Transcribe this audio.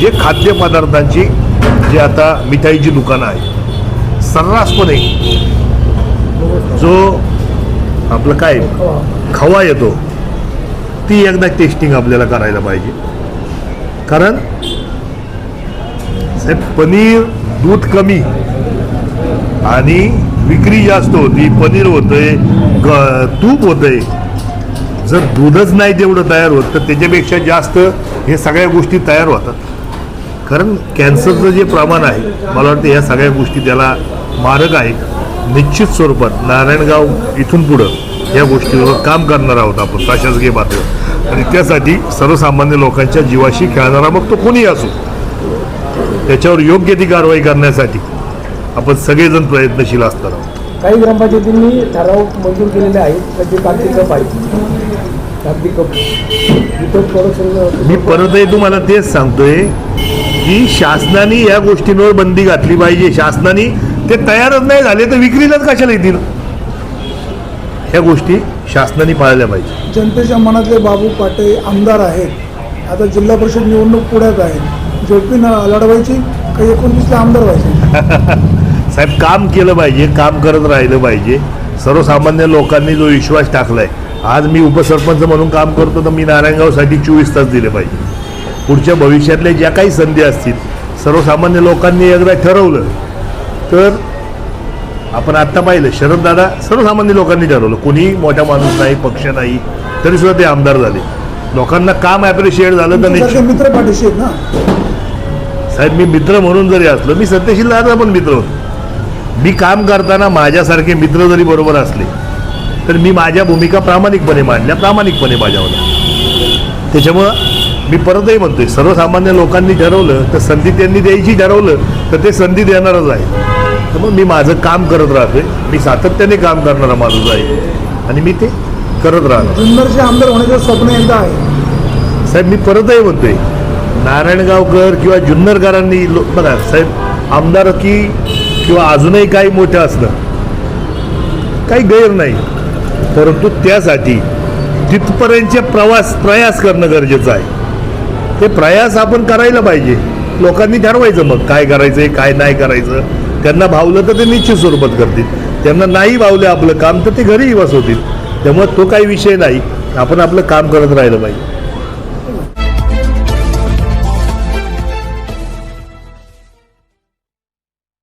जे खाद्यपदार्थांची जे आता मिठाईची दुकानं आहेत सर्रासपणे जो आपलं काय खवा येतो ती एकदा टेस्टिंग आपल्याला करायला पाहिजे. कारण साहेब पनीर दूध कमी आणि विक्री जास्त होती पनीर होतंय ग तूप होतंय. जर दूधच नाही तेवढं तयार होत तर त्याच्यापेक्षा जास्त हे सगळ्या गोष्टी तयार होतात. कारण कॅन्सरचं जे प्रमाण आहे मला वाटतं या सगळ्या गोष्टी त्याला मारक आहेत निश्चित स्वरूपात नारायणगाव इथून पुढं या गोष्टीवर काम करणार आहोत आपण प्रशासकीय पातळीवर आणि त्यासाठी सर्वसामान्य लोकांच्या जीवाशी खेळणारा मग तो कोणीही असो त्याच्यावर योग्य ती कारवाई करण्यासाठी आपण सगळेजण प्रयत्नशील असणार आहोत. काही ग्रामपंचायतींनी ठराव मंजूर केलेले आहेत कागदी कप आहेत कागदी कप मी परतही तुम्हाला तेच सांगतोय की शासनाने या गोष्टींवर बंदी घातली पाहिजे. शासनाने ते तयारच नाही झाले तर विक्रीलाच कशाला येतील? ह्या गोष्टी शासनाने पाळल्या पाहिजे. जनतेच्या मनातले बाबू पाटे आमदार आहेत. आता जिल्हा परिषद निवडणूक पुढ्यात आहे. जोडपी लढवायची काही एकोणतीसला आमदार व्हायचे? साहेब काम केलं पाहिजे काम करत राहिलं पाहिजे. सर्वसामान्य लोकांनी जो विश्वास टाकलाय आज मी उपसरपंच म्हणून काम करतो तर मी नारायणगावसाठी चोवीस तास दिले पाहिजे. पुढच्या भविष्यातल्या ज्या काही संधी असतील सर्वसामान्य लोकांनी एकदा ठरवलं तर आपण आत्ता पाहिलं शरददादा सर्वसामान्य लोकांनी ठरवलं. कोणी मोठा माणूस नाही पक्ष नाही तरी सुद्धा ते आमदार झाले. लोकांना काम ॲप्रिशिएट झालं तर निश्चित. मित्र पाठीशी ना? साहेब मी मित्र म्हणून जरी असलो मी सत्यशील दादा पण मित्र होतो. मी काम करताना माझ्यासारखे मित्र जरी बरोबर असले तर मी माझ्या भूमिका प्रामाणिकपणे मांडल्या प्रामाणिकपणे बजावल्या त्याच्यामुळं मी परतही म्हणतोय सर्वसामान्य लोकांनी ठरवलं तर संधी त्यांनी द्यायची ठरवलं तर ते संधी देणारच आहे. तर मग मी माझं काम करत राहतोय मी सातत्याने काम करणारा माणूस आहे. आणि मी ते करत राहणार. जुन्नरचे आमदार होण्याचं स्वप्न एकदा आहे. साहेब मी परतही म्हणतोय नारायणगावकर किंवा जुन्नरकरांनी लो बघा साहेब आमदारकी किंवा अजूनही काही मोठं असलं काही गैर नाही. परंतु त्यासाठी तिथपर्यंतचे प्रवास प्रयास करणं गरजेचं आहे. ते प्रयास आपण करायला पाहिजे. लोकांनी ठरवायचं मग काय करायचं काय नाही करायचं. त्यांना भावलं तर ते निश्चित स्वरूपात करतील. त्यांना नाही भावलं आपलं काम तर ते घरीही बसवतील. त्यामुळे तो काही विषय नाही. आपण आपलं काम करत राहिलं पाहिजे.